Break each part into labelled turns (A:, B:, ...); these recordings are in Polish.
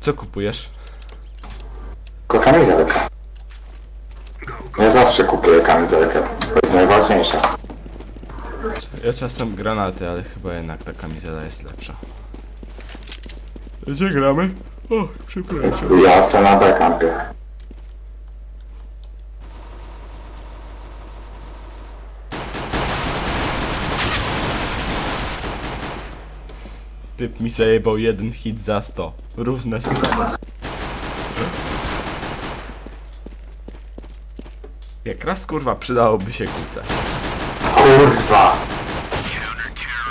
A: Co kupujesz?
B: Kamizelkę. Ja zawsze kupuję kamizelkę. To jest najważniejsze.
A: Ja czasem granaty, ale chyba jednak ta kamizela jest lepsza. Gdzie gramy? O, przepraszam.
B: Ja se na.
A: Typ mi zajebał jeden hit za 100. Równe 100. Jak raz kurwa przydałoby się kucać.
B: Kurwa!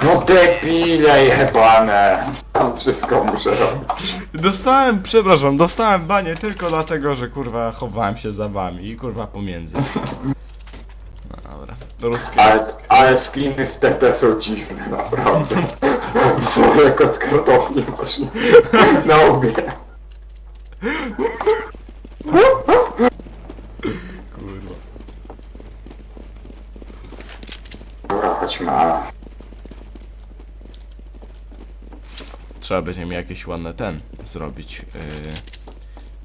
B: No debile jebane! Tam wszystko muszę robić.
A: Dostałem, przepraszam, dostałem banie tylko dlatego, że kurwa chowałem się za wami i kurwa pomiędzy. No dobra. Ruskie.
B: Ale, ale skiny w TT są dziwne, naprawdę. Worek od kartofli masz na łbie.
A: Kurwa.
B: Dobra, chodźmy.
A: Trzeba będzie mi jakieś ładne ten zrobić.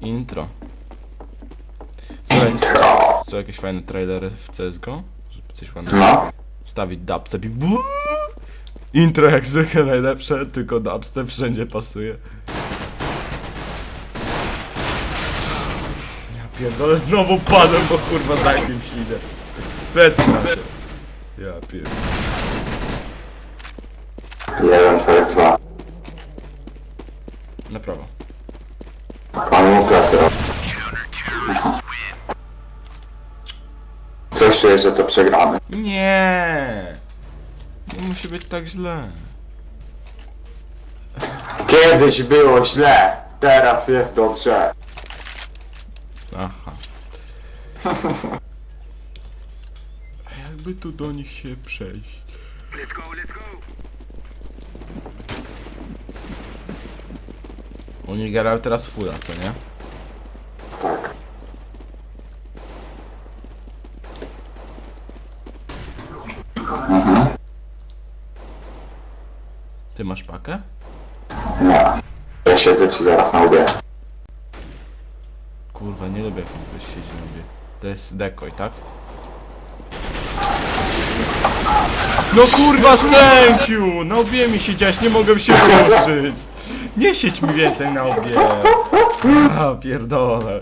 A: Yy, intro. Są,
B: Intro.
A: są jakieś fajne trailery w CSGO? Żeby coś ładnego
B: No.
A: wstawić dubstep i! Intro jak zwykle najlepsze, tylko dubstep wszędzie pasuje. Ja pierdolę, znowu padłem, bo kurwa za jakimś idę. Plecy się. Ja pierdolę.
B: Jeden, to jest dwa.
A: Na prawo.
B: Pan mu pracę. Coś czuję, że to przegramy.
A: Nie! Nie musi być tak źle.
B: Kiedyś było źle, teraz jest dobrze.
A: Aha. Jakby tu do nich się przejść? Oni grają teraz fulla, co nie?
B: Tak.
A: Ty masz pakę?
B: Nie. Ja siedzę ci zaraz na łbie.
A: Kurwa, nie lubię jak ktoś siedzi na mnie. To jest decoy, tak? No kurwa, thank you! Na łbie mi siedziałeś, nie mogę się ruszyć! Nie siedź mi więcej na łbie! A, pierdolę.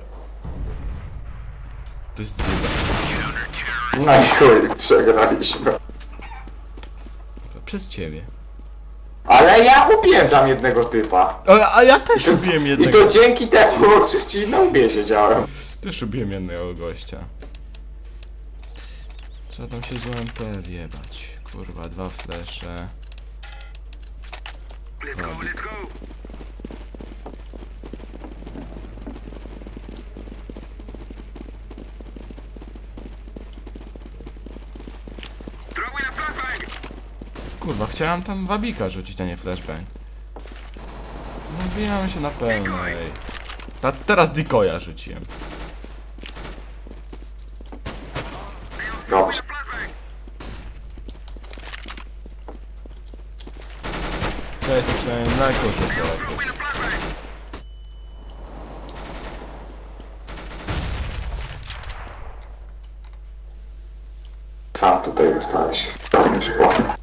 A: To jest zjeba.
B: No i chuj, przegraliśmy.
A: Przez ciebie.
B: Ale ja tam jednego typa.
A: Ale, a ja też ubiłem
B: I
A: jednego.
B: to dzięki temu, że ci na łbie siedziałem.
A: Też ubiłem jednego gościa. Trzeba tam się z UMP wjebać. Kurwa, dwa flesze. Kurwa, chciałem tam wabika rzucić, a nie flashbang. No wbijałem się na pełnej. Ta, teraz decoya rzuciłem.
B: Dobrze.
A: Czekaj, to przynajmniej najko rzucę jakoś.
B: Sam tutaj zostałeś. To mi przykład.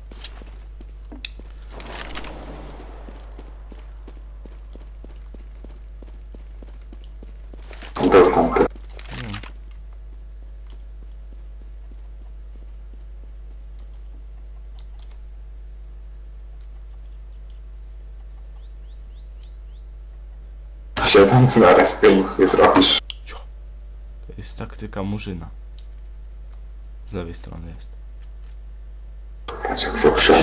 B: Dostępny. Siedząc na respie nic nie zrobisz.
A: To jest taktyka murzyna. Z lewej strony jest.
B: Sobie się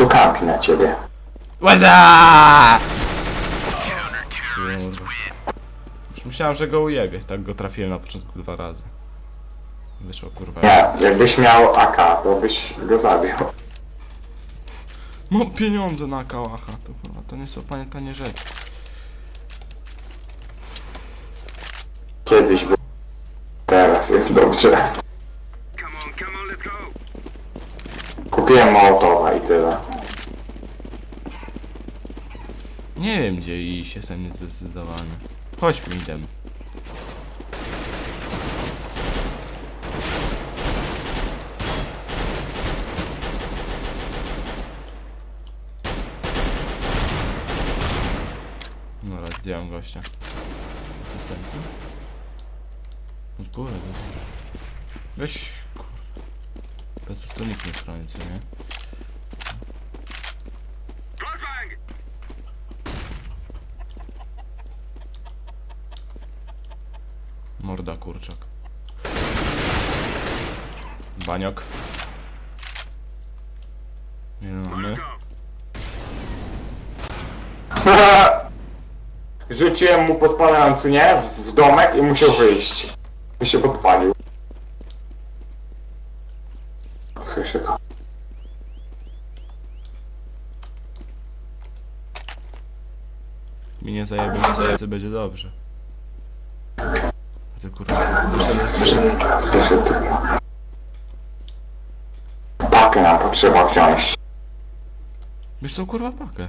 B: tu kampi na ciebie.
A: Łaza! Już myślałem, że go ujebie. Tak go trafiłem na początku dwa razy. Wyszło kurwa.
B: Nie, jakbyś miał AK, to byś go zabił.
A: Mam pieniądze na kałacha. To, kurwa, to nie są panie tanie rzeczy.
B: Kiedyś było. Teraz jest dobrze. Kupiłem Mołotowa i tyle.
A: Nie wiem gdzie iść, jestem niezdecydowany. Chodźmy, idziemy. No raz zdjąłem gościa. Następny. No kurde. Weź kurde. Bez to nikt nie chroni, co nie? Baniok. Nie no, mamy.
B: Rzuciłem mu podpalający, nie? W, w domek i musiał wyjść. I się podpalił. Słyszę to.
A: Mi nie zajebią, co będzie dobrze. A ty kurwa.
B: Słyszę to. Potrzeba wziąć.
A: Wiesz tą kurwa pakę.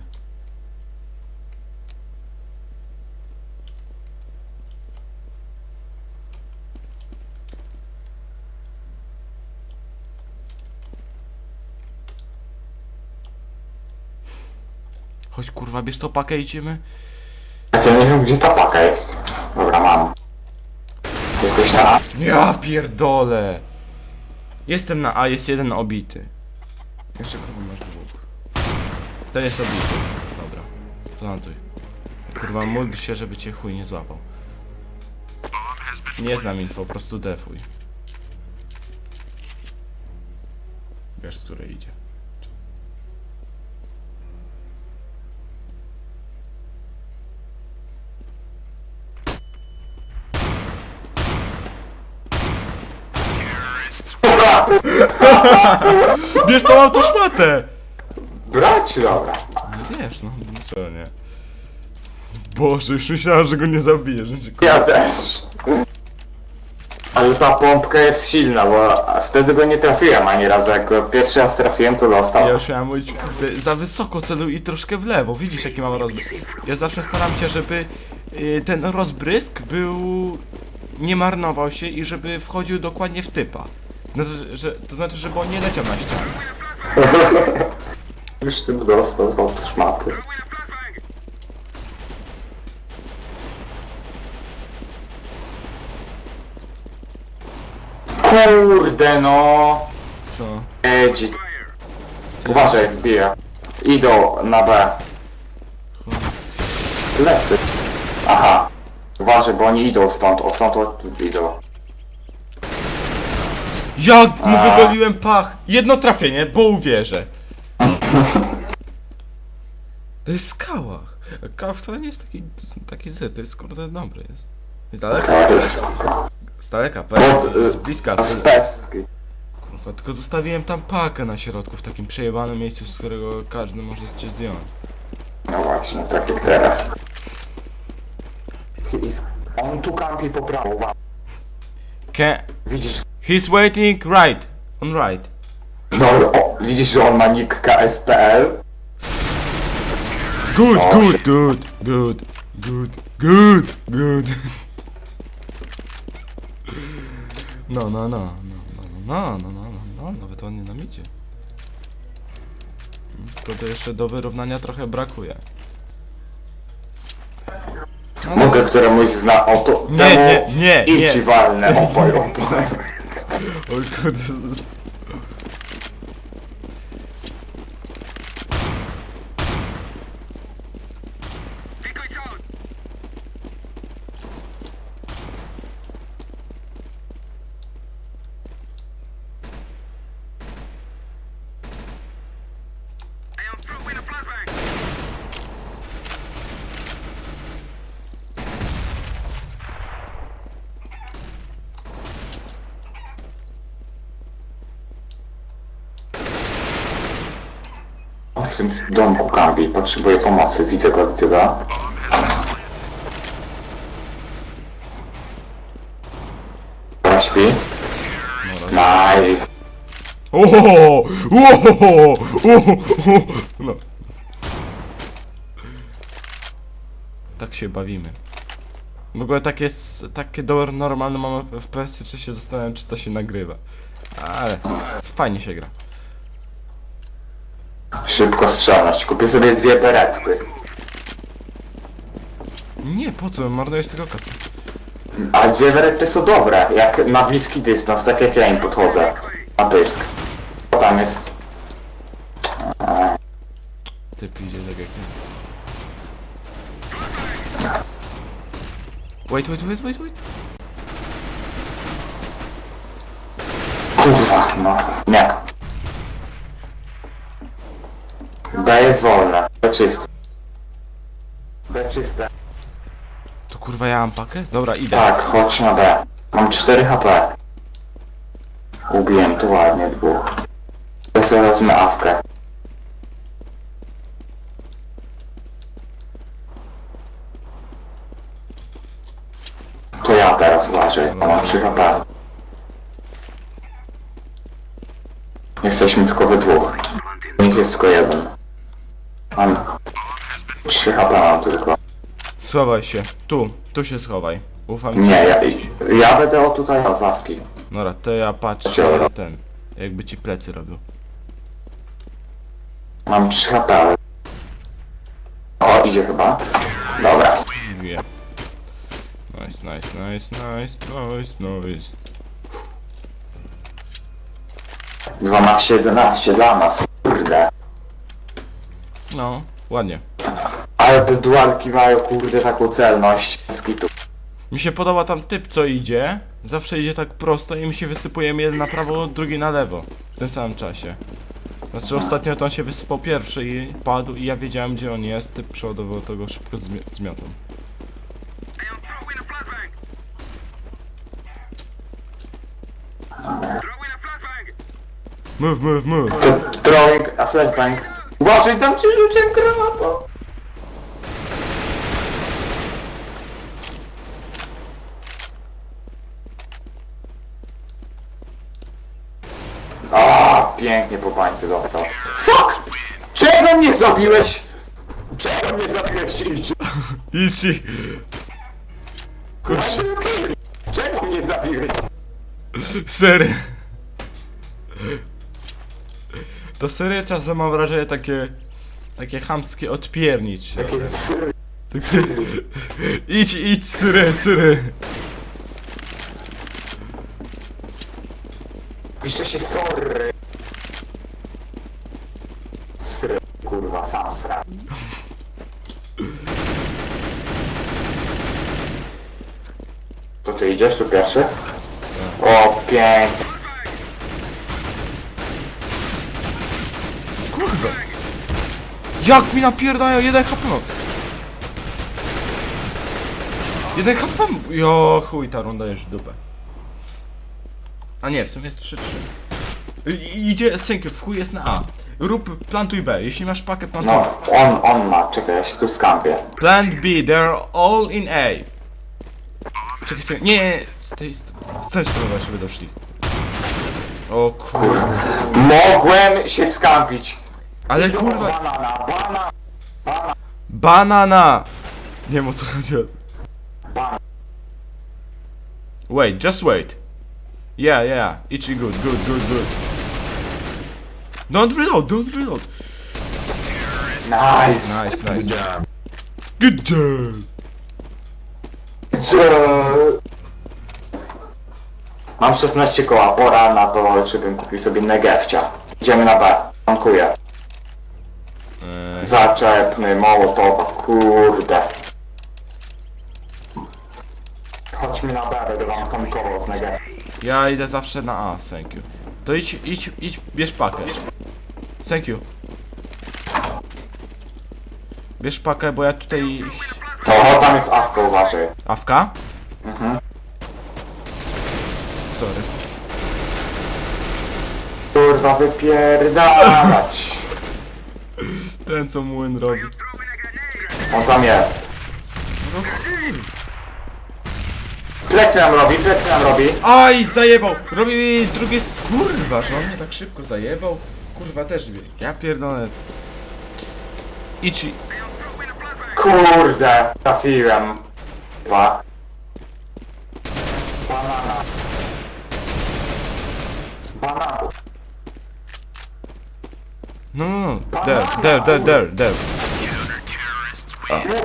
A: Chodź kurwa, bierz tą pakę i idziemy.
B: Ja nie wiem, gdzie ta paka jest. Dobra, mam. Jesteś na?
A: Ja pierdolę! Jestem na A, jest jeden obity. Jeszcze kurwa masz dwóch. Ten jest obity. Dobra, plantuj. Kurwa, módl się, żeby cię chuj nie złapał. Nie znam info, po prostu defuj. Wiesz, z której idzie. Bierz tą autoszmatę!
B: Brać? Dobra.
A: No wiesz, no, dlaczego nie? Boże, już myślałem, że go nie zabijesz. że
B: Ja też. Ale ta pompka jest silna, bo wtedy go nie trafiłem ani razu. Jak go pierwszy raz trafiłem, to dostał.
A: Ja już miałem mówić, za wysoko celuj i troszkę w lewo. Widzisz, jaki mam rozbrysk. Ja zawsze staram się, żeby y, ten rozbrysk był... nie marnował się i żeby wchodził dokładnie w typa. No, że, że, to znaczy, żeby on nie leciał na ścianę.
B: Już tym dostał z szmaty. Kurde no!
A: Co?
B: Edzi. Uważaj, wbija. Idą na B. Lecę. Aha. Uważaj, bo oni idą stąd, o stąd idą.
A: Jak mu wygoliłem pach! Jedno trafienie, bo uwierzę. To jest skała. Kał wcale nie jest taki, taki zły, to jest kurde dobry jest. Z daleka,
B: jest
A: z daleka, pewnie,
B: y,
A: z bliska. to
B: z
A: jest-
B: pestki.
A: Kurwa, tylko zostawiłem tam pakę na środku, w takim przejebanym miejscu, z którego każdy może cię zdjąć.
B: No właśnie, tak jak teraz. On tu kampi po prawo.
A: Can...
B: Widzisz?
A: He's waiting right, on right.
B: No, o, widzisz, że on ma nick KSPL?
A: Good,
B: O,
A: good, good, good, good, good, good. No, no, no, no, no, no, no, no, no, no, nawet ładnie nam idzie. Tylko to jeszcze do wyrównania trochę brakuje. No, no.
B: Mogę któremuś zna o to.
A: Nie,
B: temu
A: nie, nie,
B: I
A: nie.
B: ci walnę opoj, opoj.
A: oh Gott, das
B: ist. Tym domku kampi. Potrzebuję pomocy. Widzę go, widzę go. Dobra. Nice.
A: Oho! Oho! Oho! No. Tak się bawimy. W ogóle takie, s- takie normalne mamy FPS-y, czy się zastanawiam, czy to się nagrywa. Ale fajnie się gra.
B: Szybko strzelność. Kupię sobie dwie beretty.
A: Nie, po co? Marnujesz tylko kasę.
B: A dwie beretty są dobre. Jak na bliski dystans, tak jak ja im podchodzę. Na pysk. Bo tam jest...
A: Typ idzie tak jak nie. Wait, wait, wait, wait, wait.
B: Kurwa, no. Nie. B jest wolne. B czyste. B czyste.
A: To kurwa ja mam pakę? Dobra, idę.
B: Tak, chodź na B. Mam 4 HP. Ubiłem tu ładnie dwóch. Ja sobie wezmę awkę. To ja teraz uważaj, mam 3 HP. Jesteśmy tylko we dwóch. U nich jest tylko jeden. Mam 3 HP mam tylko.
A: Schowaj się. Tu, tu się schowaj. Ufam ci.
B: Nie, ja, ja będę o tutaj o zawki.
A: Dobra, to ja patrzę
B: Dobra.
A: ten. Jakby ci plecy robił.
B: Mam 3 HP, ale... O, idzie chyba. Dobra.
A: Mówię. Nice, nice, nice, nice, nice, nice.
B: 12, 11 dla nas. Kurde.
A: No, ładnie.
B: Ale te dualki mają kurde taką celność. Skitu.
A: Mi się podoba tam typ, co idzie. Zawsze idzie tak prosto i my się wysypujemy jeden na prawo, drugi na lewo. W tym samym czasie. Znaczy ostatnio to on się wysypał pierwszy i padł i ja wiedziałem gdzie on jest. Typ przeładował to go szybko zmio zmiotą. Move, move, move.
B: Throwing a flashbang. Uważaj, tam ci rzuciłem granatą. A, pięknie po bańce dostał. Fuck! Czego mnie zabiłeś? Czego mnie zabiłeś, Ichi?
A: Ichi! Kurczę,
B: Czego mnie zabiłeś?
A: sery. To sery czasem mam wrażenie takie... Takie chamskie odpiernić.
B: Takie
A: Tak sobie- idź, idź, syry, syry.
B: Pisze się sorry. Skry, kurwa, sam sra. To ty idziesz tu pierwszy? O, pięknie.
A: Jak mi napierdają? Jeden HP mam. Jeden HP mam. Jo, chuj, ta runda jest w dupę. A nie, w sumie jest 3-3. I- Idzie, Senku, w chuj jest na A. Rób, plantuj B. Jeśli masz pakę, plantuj
B: No, on, on ma. Czekaj, ja się tu skampię.
A: Plant B, they're all in A. Czekaj sobie, nie, nie, z tej, st- z tej strony żeby doszli. O kurwa.
B: Mogłem się skampić.
A: Ale kurwa,
B: Banana, banana.
A: banana! Nie wiem o co chodzi.
B: Ban-
A: Wait, just wait. Yeah, yeah, itchy good, good, good, good. Don't reload, don't reload.
B: Nice.
A: Nice, nice. Good job.
B: Mam 16 koła, pora na to, żebym kupił sobie negewcia. Idziemy na B. Tankuję.
A: Eee,
B: Zaczepny, mołotow, kurde. Chodźmy na B, będę wam tankował z
A: ja idę zawsze na A, thank you. To idź, idź, idź, bierz pakę. Thank you. Bierz pakę, bo ja tutaj...
B: To o, tam jest awka, uważaj.
A: Awka?
B: Mhm.
A: Sorry.
B: Kurwa, wypierdalać.
A: Ten co młyn robi.
B: On tam jest.
A: No chuj.
B: Plecy nam robi, plecy nam robi.
A: Aj, zajebał! Robi mi z drugiej s- Kurwa, że on mnie tak szybko zajebał. Kurwa też wie. Ja pierdolę. Idź.
B: Kurde, trafiłem. Dwa. Banana. Banana.
A: No, no, no. There, there, there, there, there.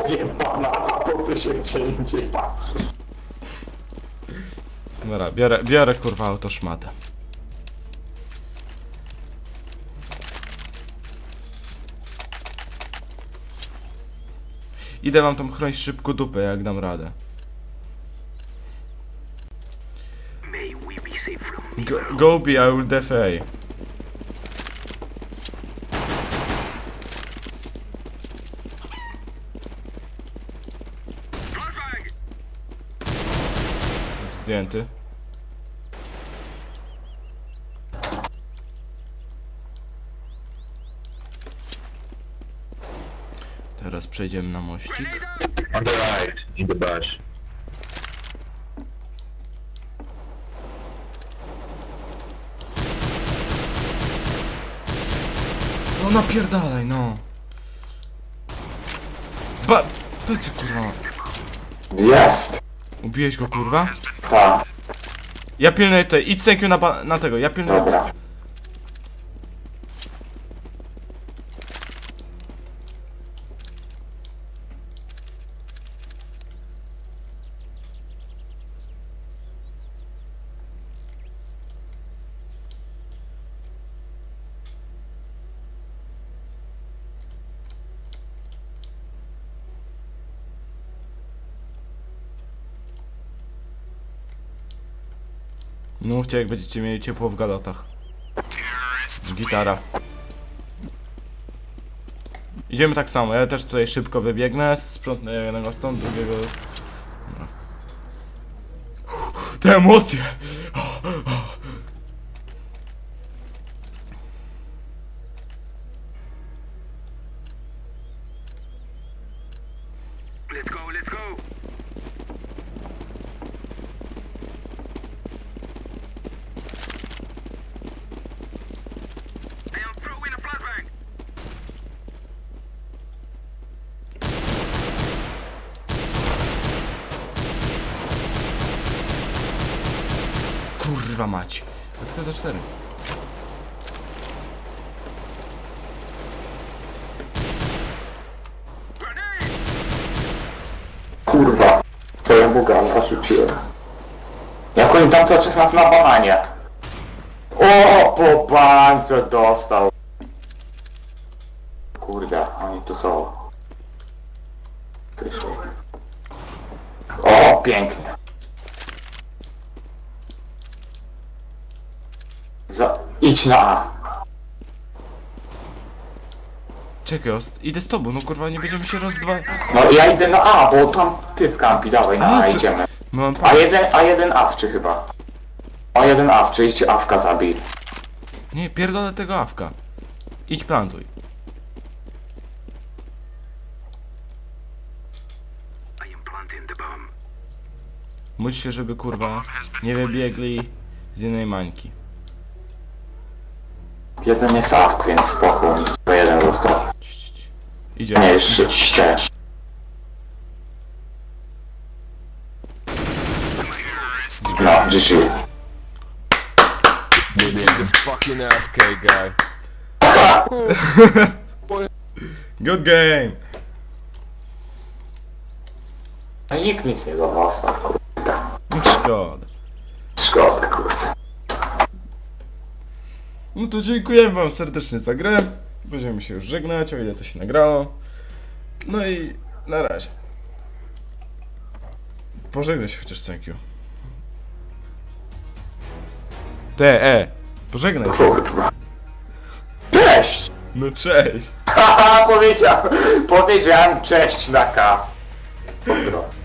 B: Mówię banana, bo ty się gdzie indziej.
A: Dobra, biorę, biorę kurwa autoszmatę. Idę wam tam chronić szybko dupę, jak dam radę. Go, go be, I will defy. Zdjęty. Teraz przejdziemy na mościk.
C: On the right, in the bush.
A: No napierdalaj, no. Ba... Plecy, kurwa.
B: Jest.
A: Ubiłeś go, kurwa?
B: Tak,
A: Ja pilnuję tutaj. Idź sękiu na, ba- na tego, ja pilnuję...
B: dobra.
A: Mówcie, jak będziecie mieli ciepło w galotach. Gitara. Idziemy tak samo, ja też tutaj szybko wybiegnę, sprzątnę jednego stąd, drugiego... Dobra. Te emocje!
D: 4.
A: Kurwa.
B: Twoją Boga, zarzuciłem. Jak oni tam cały czas nas na bananie. O, po bańce dostał. Kurde, oni tu są. O, pięknie. Idź na A.
A: Czekaj, ost- idę z tobą, no kurwa, nie będziemy się rozdwa...
B: No ja idę na A, bo tam typ kampi, dawaj na
A: A,
B: A,
A: to-
B: idziemy.
A: Mam
B: A
A: pa...
B: jeden, a jeden awczy chyba. A jeden awczy, idź awka zabij.
A: Nie, pierdolę tego awka. Idź plantuj.
D: I am planting the bomb.
A: Módl się, żeby kurwa nie wybiegli z innej mańki.
B: Jeden jest awk, więc spoko, to jeden został.
A: Cii.
B: Nie,
A: Idzie.
B: już ście. No, GG.
C: The fucking AFK guy.
A: Good game!
B: No nikt nic nie dostał, kurde.
A: No szkoda.
B: Szkoda, kurde.
A: No to dziękujemy wam serdecznie za grę. Będziemy się już żegnać, o ile to się nagrało. No i na razie. Pożegnaj się chociaż thank you. Te, e! Pożegnaj się.
B: Kurwa. Cześć!
A: No cześć!
B: Haha, powiedział, powiedziałem cześć na K. Pozdro.